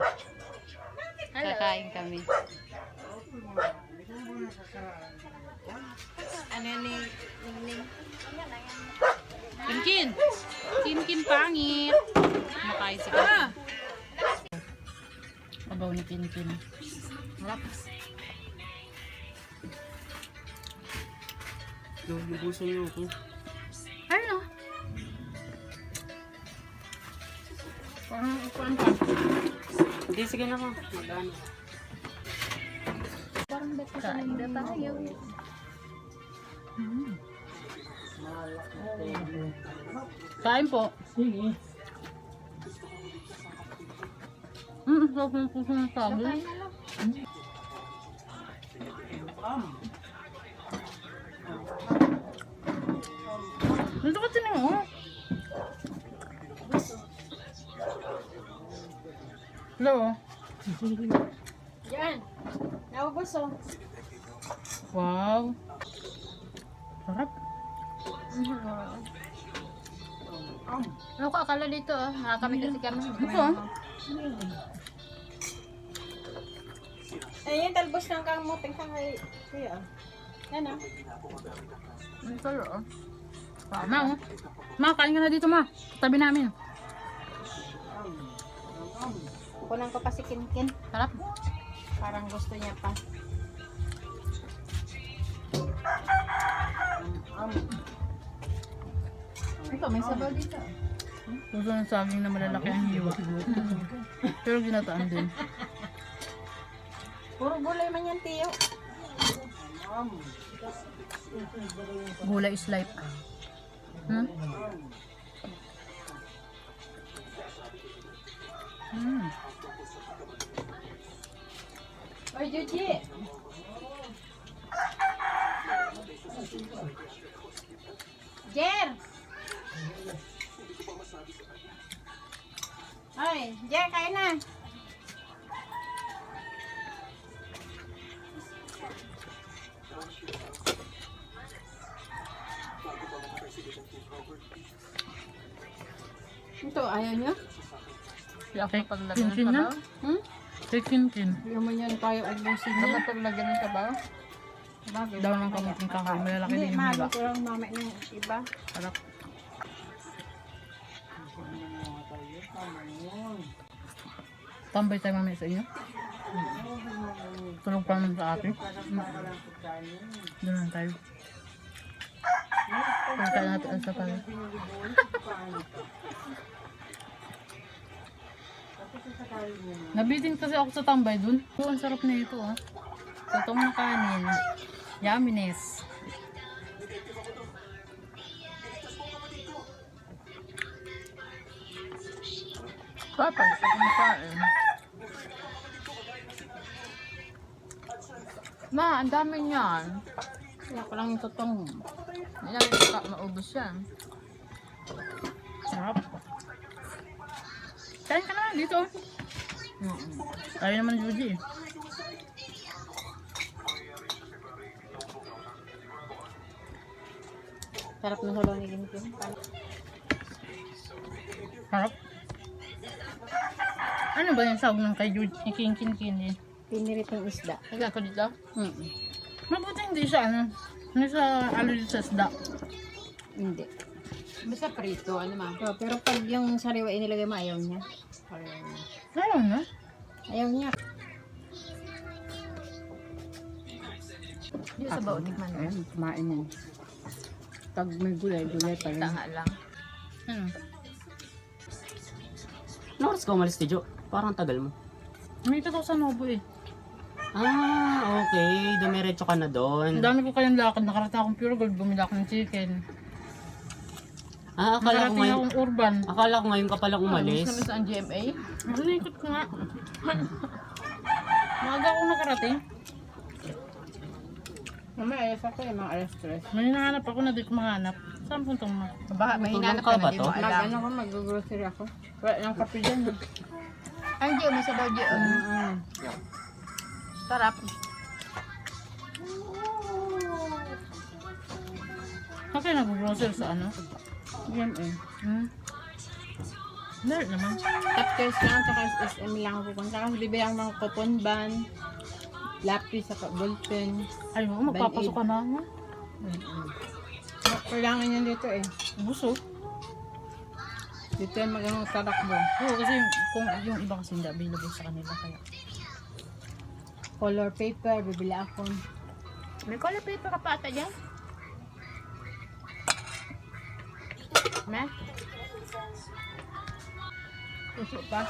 ah. Kakain kami. Ano yan ni Ning? Kinkin! Kinkin pangit! Kumakain si Kinkin. Kabaw ni Kinkin. Harap. Nabubusan niyo ako. Ano? Parang ikuan pa. Hindi, sige na ka. Magano. Kain na tayo. Kain po. Sige. Mm, sarap ng puso ng sabi. Dito ka tinig Hello. Yan. Naubos oh. Wow. Sarap. Ano ko akala dito oh. Nakakami kasi kami. Ito. Eh, yung talbos ng kamuting ka kay Kuya. Yan ah. Ang sarap ah. Tama oh. Ma, kain ka na dito ma. Tabi namin. Kunan ko pa si Kinkin. Sarap. Parang gusto niya pa. Ito, may sabaw dito. Gusto ng saging na malalaki ang hiwa. Pero ginataan din. Puro gulay man yan, Tiyo. Gulay is life. Hmm? Hmm. Oy, Juji. Jer! Oy, Jer, kain na. Ito, ayaw niya? Kay Kinkin na? Hmm? Kay Kinkin. Ayaw mo niyan tayo ubusin niya. Dapat paglagyan ng sabaw. Bakit? Daw ng kamuting kakao. Malalaki Hindi, din yung mahalo hiwa. ko lang mamay ng iba. Sarap. Tambay tayo mamaya sa inyo. Tulog pa naman sa atin. Doon lang tayo. Pagkain natin ang sapagat. Nabitin kasi ako sa tambay dun. Oh, ang sarap na ito ah. Totoo ng kanin. Yumminess. Kapag sa kumakain. Ma, ang dami niyan. Kaya ko lang yung totong. Hindi maka- maubos yan. Sarap. Kain ka na dito. Mm Tayo naman, Judy. Sarap ng hulaw ni Gintin. Sarap. Ano ba yung sawag ng kay Judy? King king king eh. Piniritong isda. Higa ko dito. Hmm. Mabuti hindi siya ano. Hindi siya alo dito sa isda. Hindi. Basta prito, ano ma? Oh, pero pag yung sariwa inilagay mo, ayaw niya. Ayaw na. Ayaw niya. Hindi sa baon, tikman mo. Ayun, kumain yan. Pag may gulay, gulay pa rin. Tanga lang. Ano? Ano oras ka umalis, Tijo? Parang tagal mo. May ito sa Nobo eh. Ah, okay. Dumiretso ka na Ang doon. dami ko kayong lakad. Nakarating akong pure gold. Bumili ako ng chicken. Ah, akala ko Nakarating ngayon, akong urban. akala ko ngayon ka palang umalis. Namin sa GMA. Nalikot ko nga. Maaga ako nakarating. Mamaya, alas ako yung mga alas stress. May hinahanap ako na di ko mahanap. Saan puntong mo? Baka may hinanap ka ka ba na, di to? mo Mag alam. ano ko, mag-grocery ako. Wala nang kape dyan. eh. Hindi, may sabaw di. Mm. Sarap. Kayo nag-grocery sa ano? GMA. Hmm? Meron naman. Tapos lang, tsaka SM lang ako pupunta. Kasi bibili ang mga coupon ban, lapis, saka ballpen. Ay, mo, magpapasok ka na. ha? Kailangan niya dito eh. Buso. Dito yung mag-ano tatakbo. Oo, kasi kung yung iba kasi hindi available sa kanila. Kaya. Color paper, bibili ako. May color paper ka pa ata dyan? Na? Puso pa.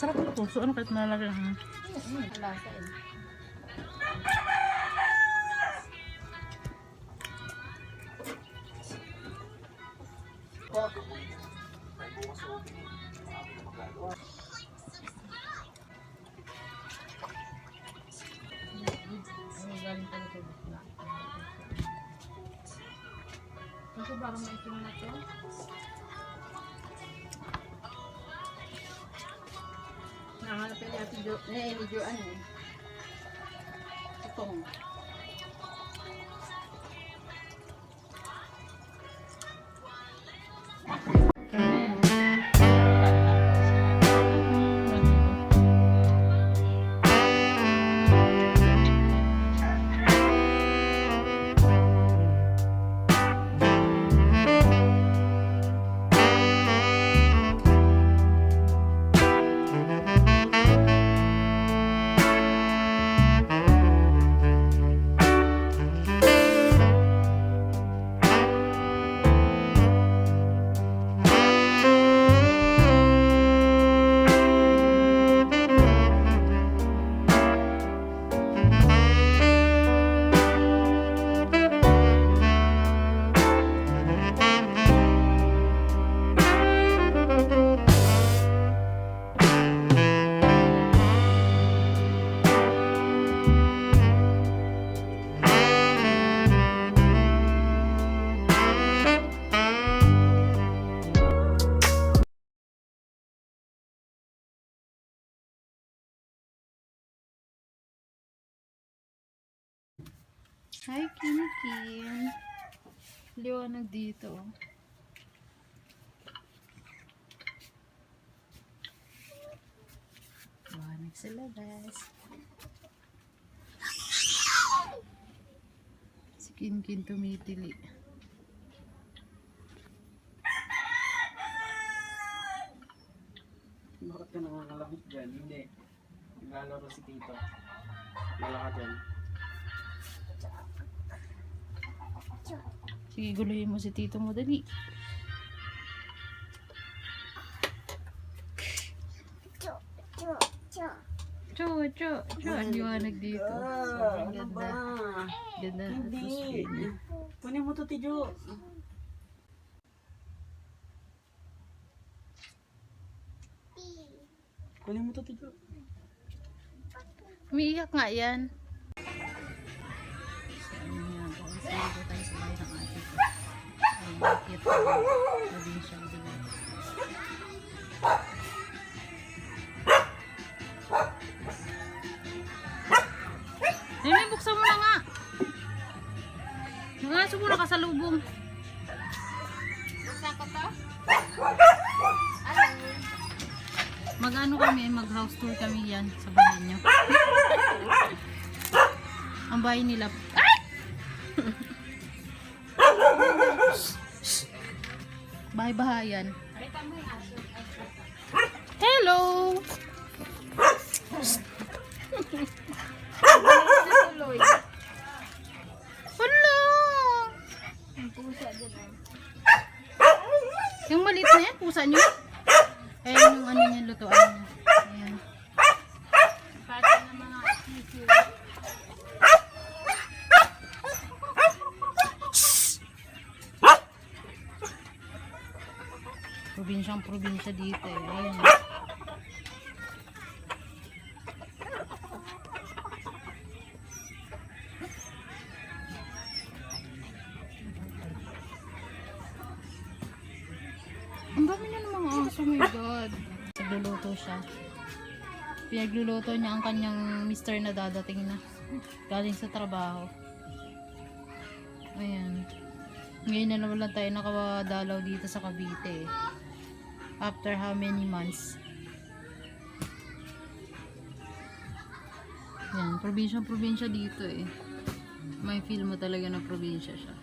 Sarap ng puso. Ano kahit malalaki lang. Lasa eh. Ni Joanne Hi, Kim. Liwanag dito. Liwanag sa labas. Si Kim tumitili. Bakit ka nangangalabit dyan? Hindi. Naglalaro si Tito. Wala ka dyan. Sige, guluhin mo si tito mo, dali. Cho, cho, cho. Ang liwanag dito. Sobrang ganda. Ganda niya. Kunin mo to, Tijo. Kunin mo to, Tijo. Umiiyak nga yan. So, ayun nga, guys. Dito tayo sa bahay ng ate ko. Ay, bakit? Provincial diba? Nene, buksan mo na nga. Yung aso mo nakasalubong. Buksan ko to? Mag-ano kami, mag-house tour kami yan sa bahay niyo. Ang bahay nila. Ay! Bahay-bahayan. Hello! Hello! Yung maliit na yan, pusa niyo? Ayan yung ano niya, lutuan niya. Ayan. Pati ng mga tissue. Probinsyang probinsya dito eh. Ayan. Ang dami na ng mga aso, my God. Nagluluto siya. Pinagluluto niya ang kanyang mister na dadating na. Galing sa trabaho. Ayan. Ngayon na naman lang tayo nakadalaw dito sa Cavite. After how many months? Yan, probinsya-probinsya dito eh. May feel mo talaga na probinsya siya.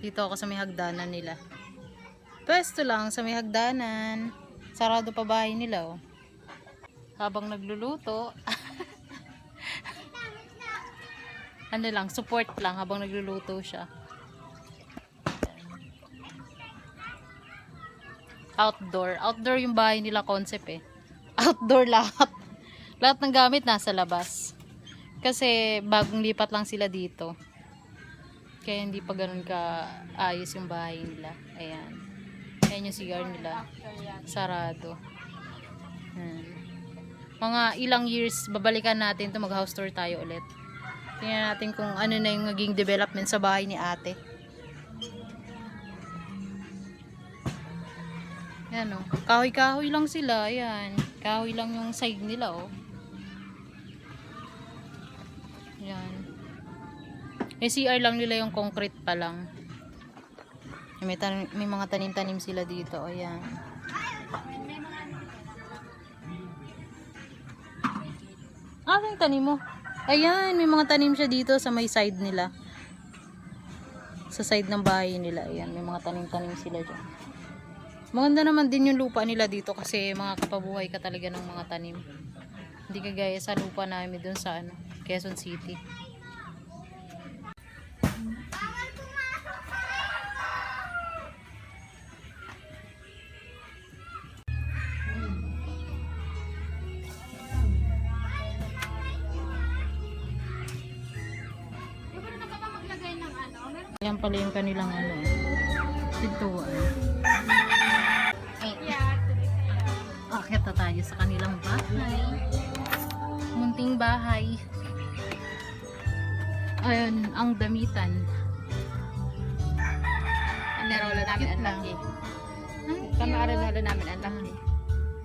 Dito ako sa may hagdanan nila. Pwesto lang sa may hagdanan. Sarado pa bahay nila oh. Habang nagluluto. ano lang, support lang habang nagluluto siya. Outdoor. Outdoor yung bahay nila concept eh. Outdoor lahat. Lahat ng gamit nasa labas. Kasi bagong lipat lang sila dito. Kaya hindi pa ganun ka ayos yung bahay nila. Ayan. Ayan yung cigar nila. Sarado. Ayan. Mga ilang years, babalikan natin to mag house tour tayo ulit. Tingnan natin kung ano na yung naging development sa bahay ni ate. Ayan o. Kahoy-kahoy lang sila. Ayan. Kahoy lang yung side nila oh. Ayan. May CR lang nila yung concrete pa lang. May, may mga tanim-tanim sila dito. Ayan. Ah, yung tanim mo? Ayan, may mga tanim siya dito sa may side nila. Sa side ng bahay nila. Ayan, may mga tanim-tanim sila dyan. Maganda naman din yung lupa nila dito kasi mga kapabuhay ka talaga ng mga tanim. Hindi kagaya sa lupa namin dun sa ano, Quezon City. Yan pala yung kanilang ano, pintuan. Tayo sa kanilang bahay. Munting bahay. Ayun, ang damitan. Ang narola namin ang lang. laki. Cute. aral namin ang laki.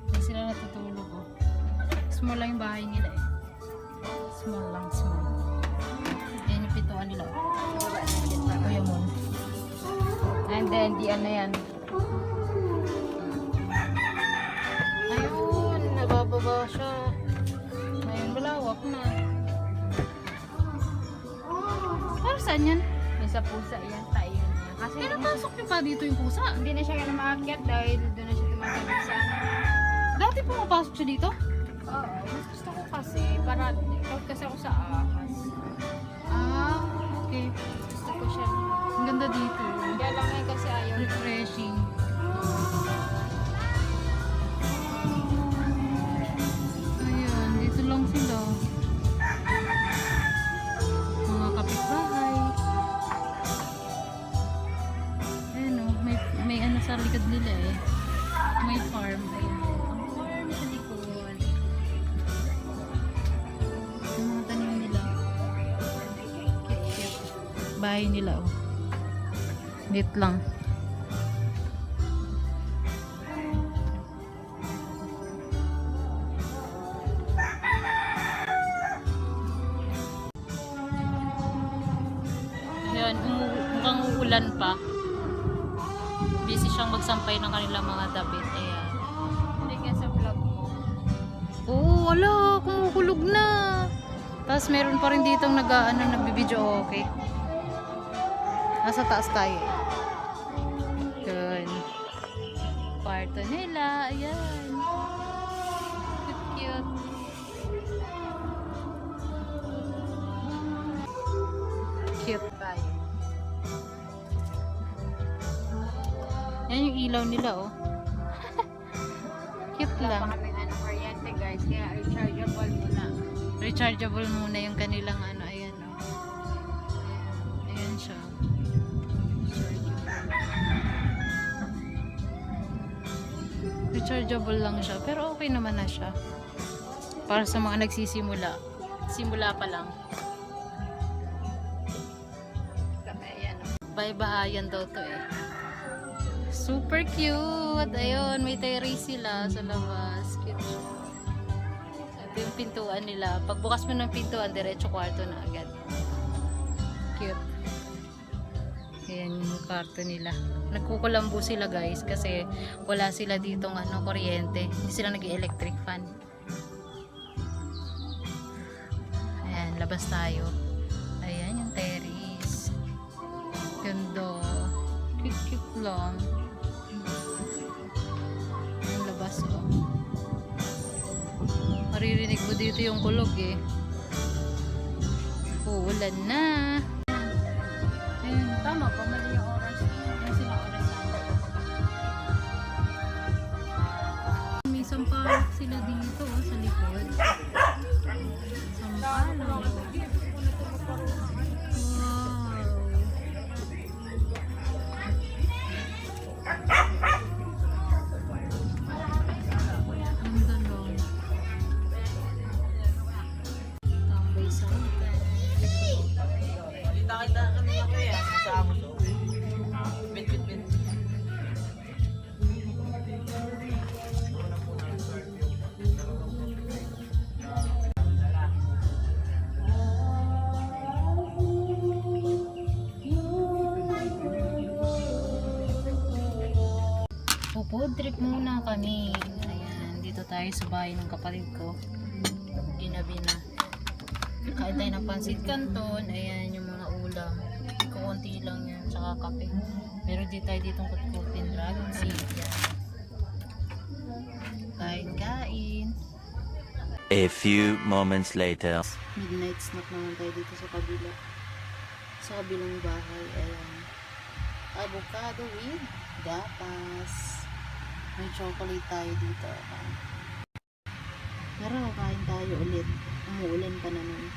Hindi sila natutulog oh. Small lang yung bahay nila eh. Small lang, small. Yan yung pintuan nila oh. Kuya mo. And then, di ano yan. Nabababa siya. Ayun, malawak na. Para saan yan? Yung sa pusa yan, tayo yan. Kasi Eh, napasok niyo pa dito yung pusa. hindi na siya kaya maakyat dahil doon na siya tumatawid sa ano. Dati pumapasok siya dito? Oo, mas gusto ko kasi para ikaw kasi ako sa ahas. Ah, okay. Gusto ko siya. Ang ganda dito. Kaya lang ngayon kasi ayaw. Refreshing. Ayan, likod nila eh. May farm. Ayan. Ang farm sa likod. Yung mga tanim nila. Cute, cute. Bahay nila oh. Lit lang. Magsampay ng kanilang mga damit. Ayan. Hindi kaya sa vlog mo. Oo, wala. Kumukulog na. Tapos meron pa rin ditong nag, ano, nagbibideo okay. Nasa taas tayo. Yun. Kwarto nila. Ayan. Ilaw nila, oh. cute lang. ano, kuryente guys. Kaya rechargeable muna. rechargeable muna yung kanilang ano, ayan o. Ayan siya. Rechargeable. Lang siya, pero okay naman na siya. Para sa mga nagsisimula. Simula pa lang. Ayan. Bye-bahayan daw to eh. Super cute! Ayun, may terrace sila sa labas. Cute siya. Ito yung pintuan nila. Pagbukas mo ng pintuan, diretso kwarto na agad. Cute. Ayan yung kwarto nila. Nagkukulambo sila guys kasi wala sila ditong ano, kuryente. Hindi sila nag-electric fan. Ayan, labas tayo. Ayan yung terrace. Ganda. Cute cute lang. Yung labas ko. Maririnig mo dito yung kulog eh. Uulan na. Ayun, tama pa. Mali yung oras. Yan sila oras trip muna kami. Ayan, dito tayo sa bahay ng kapatid ko. Ginabi na. Kain tayo ng pansit canton. Ayan yung mga ulam. Kukunti lang yan. Tsaka kape. Meron din tayo ditong kutkutin. Dragon seed. Kain, kain. A few moments later. Midnight snack naman tayo dito sa kabila. Sa kabilang bahay. Ayan. Avocado with gatas. May chocolate tayo dito. Tara, kain tayo ulit. Umuulan pa naman.